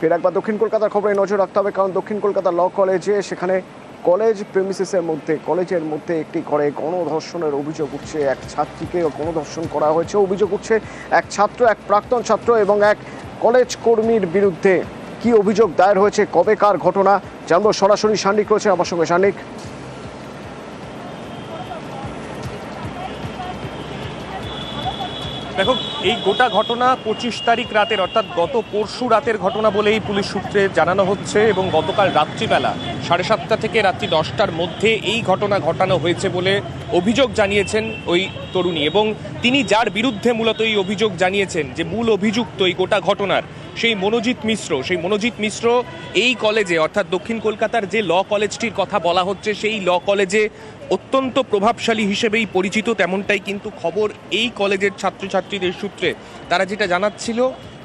ফের একবার দক্ষিণ কলকাতার খবরে নজর রাখতে হবে, কারণ দক্ষিণ কলকাতা ল কলেজে সেখানে কলেজ প্রেমিসিসের মধ্যে, কলেজের মধ্যে একটি ঘরে গণধর্ষণের অভিযোগ উঠছে। এক ছাত্রীকে গণধর্ষণ করা হয়েছে। অভিযোগ উঠছে, এক ছাত্র, এক প্রাক্তন ছাত্র এবং এক কলেজ কর্মীর বিরুদ্ধে কি অভিযোগ দায়ের হয়েছে, কবে কার ঘটনা, জানব সরাসরি সান্নিক রয়েছে আমার সঙ্গে। সান্নিক? দেখো এই গোটা ঘটনা পঁচিশ তারিখ রাতের, অর্থাৎ গত পরশু রাতের ঘটনা বলেই পুলিশ সূত্রে জানানো হচ্ছে এবং গতকাল রাত্রিবেলা সাড়ে সাতটা থেকে রাত্রি দশটার মধ্যে এই ঘটনা ঘটানো হয়েছে বলে অভিযোগ জানিয়েছেন ওই তরুণী এবং তিনি যার বিরুদ্ধে মূলত এই অভিযোগ জানিয়েছেন যে মূল অভিযুক্ত এই গোটা ঘটনার সেই মনোজিৎ মিশ্র। সেই মনোজিৎ মিশ্র এই কলেজে, অর্থাৎ দক্ষিণ কলকাতার যে ল কলেজটির কথা বলা হচ্ছে, সেই ল কলেজে অত্যন্ত প্রভাবশালী হিসেবেই পরিচিত, তেমনটাই কিন্তু খবর এই কলেজের ছাত্রছাত্রীদের সূত্রে। তারা যেটা জানাচ্ছিল,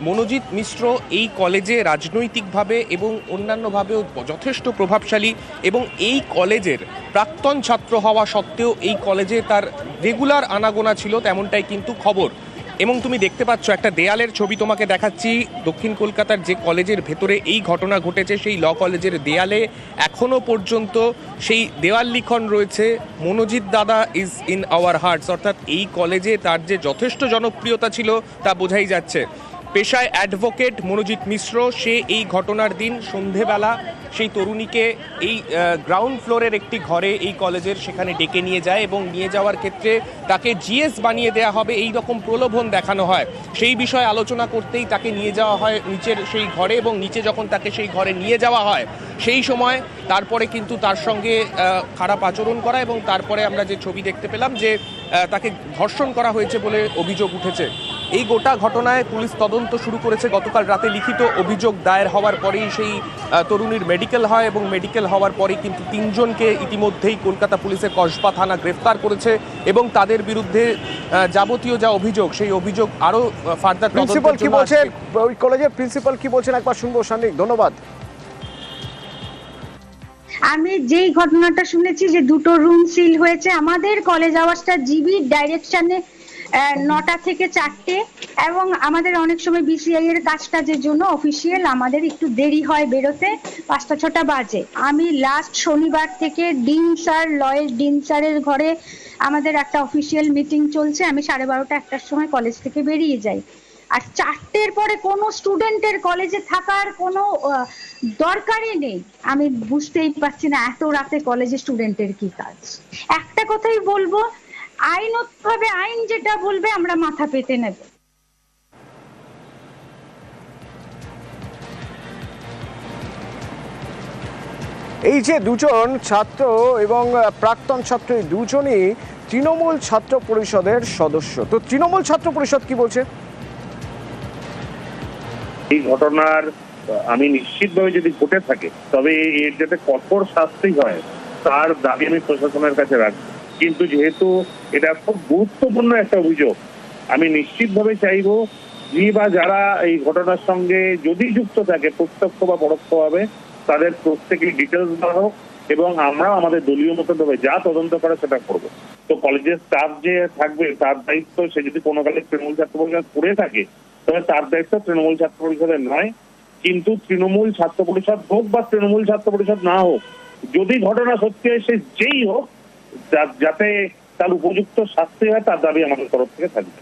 মনোজিৎ মিশ্র এই কলেজে রাজনৈতিকভাবে এবং অন্যান্যভাবেও যথেষ্ট প্রভাবশালী এবং এই কলেজের প্রাক্তন ছাত্র হওয়া সত্ত্বেও এই কলেজে তার রেগুলার আনাগোনা ছিল, তেমনটাই কিন্তু খবর। এবং তুমি দেখতে পাচ্ছ একটা দেয়ালের ছবি তোমাকে দেখাচ্ছি। দক্ষিণ কলকাতার যে কলেজের ভেতরে এই ঘটনা ঘটেছে, সেই ল কলেজের দেয়ালে এখনও পর্যন্ত সেই দেওয়াল লিখন রয়েছে। মনোজিৎ দাদা ইজ ইন আওয়ার হার্টস অর্থাৎ এই কলেজে তার যে যথেষ্ট জনপ্রিয়তা ছিল তা বোঝাই যাচ্ছে। পেশায় অ্যাডভোকেট মনোজিৎ মিশ্র, সে এই ঘটনার দিন সন্ধেবেলা সেই তরুণীকে এই গ্রাউন্ড ফ্লোরের একটি ঘরে এই কলেজের সেখানে ডেকে নিয়ে যায় এবং নিয়ে যাওয়ার ক্ষেত্রে তাকে জিএস বানিয়ে দেওয়া হবে, এই রকম প্রলোভন দেখানো হয়। সেই বিষয়ে আলোচনা করতেই তাকে নিয়ে যাওয়া হয় নিচের সেই ঘরে এবং নিচে যখন তাকে সেই ঘরে নিয়ে যাওয়া হয়, সেই সময় তারপরে কিন্তু তার সঙ্গে খারাপ আচরণ করা এবং তারপরে আমরা যে ছবি দেখতে পেলাম যে তাকে ধর্ষণ করা হয়েছে বলে অভিযোগ উঠেছে। এই গোটা ঘটনায় পুলিশ তদন্ত শুরু করেছে। গতকাল রাতে লিখিত অভিযোগ দায়ের হওয়ার পরেই সেই তরুণীর মেডিকেল হয় এবং মেডিকেল হওয়ার পরেই কিন্তু তিনজনকে ইতিমধ্যেই কলকাতা পুলিশের কসবা থানা গ্রেফতার করেছে এবং তাদের বিরুদ্ধে যাবতীয় যা অভিযোগ সেই অভিযোগ আরও ফার্দার প্রিন্সিপাল কি বলছেন? ওই কলেজের প্রিন্সিপাল কি বলছেন? একবার শুনব সান্নিক ধন্যবাদ। আমি যেই ঘটনাটা শুনেছি যে দুটো রুম সিল হয়েছে আমাদের কলেজ আওয়াজটা জিবি ডাইরেকশনে নটা থেকে চারটে। এবং আমাদের অনেক সময় বিসিআই এর কাজ কাজের জন্য অফিসিয়াল আমাদের একটু দেরি হয় বেরোতে, পাঁচটা, ছটা বাজে। আমি লাস্ট শনিবার থেকে ডিন স্যার, লয়ের ডিন স্যারের ঘরে আমাদের একটা অফিসিয়াল মিটিং চলছে। আমি সাড়ে বারোটা, একটার সময় কলেজ থেকে বেরিয়ে যাই। আর চারটের পরে কোনো স্টুডেন্টের কলেজে থাকার কোনো দরকারই নেই। আমি বুঝতেই পারছি না, এত রাতে কলেজে স্টুডেন্টের কি কাজ? একটা কথাই বলব আইনতভাবে আইন যেটা বলবে আমরা মাথা পেতে নেব। এই যে দুজন ছাত্র এবং প্রাক্তন ছাত্র এই দুজনই তৃণমূল ছাত্র পরিষদের সদস্য। তো তৃণমূল ছাত্র পরিষদ কি বলছে? এই ঘটনার আমি নিশ্চিতভাবে যদি ঘটে থাকে তবে এর যাতে কঠোর শাস্তি হয় তার দাবি আমি প্রশাসনের কাছে রাখব। কিন্তু যেহেতু এটা খুব গুরুত্বপূর্ণ একটা অভিযোগ আমি নিশ্চিতভাবে চাইব যে বা যারা এই ঘটনার সঙ্গে যদি যুক্ত থাকে, প্রত্যক্ষ বা পরোক্ষভাবে, তাদের প্রত্যেকের ডিটেলস দেওয়া হোক এবং আমরা আমাদের দলীয় মতো দেবে, যা তদন্ত করে সেটা করব। তো কলেজের স্টাফ যে থাকবে, তার দায়িত্ব সে যদি কোনো কালে তৃণমূল ছাত্র পরিষদ করে থাকে, তবে তার দায়িত্ব তৃণমূল ছাত্র পরিষদের নয়। কিন্তু তৃণমূল ছাত্র পরিষদ হোক বা তৃণমূল ছাত্র পরিষদ না হোক, যদি ঘটনা সত্যি হয় সে যেই হোক যাতে তার উপযুক্ত শাস্তি হয় তার দাবি আমাদের তরফ থেকে থাকবে।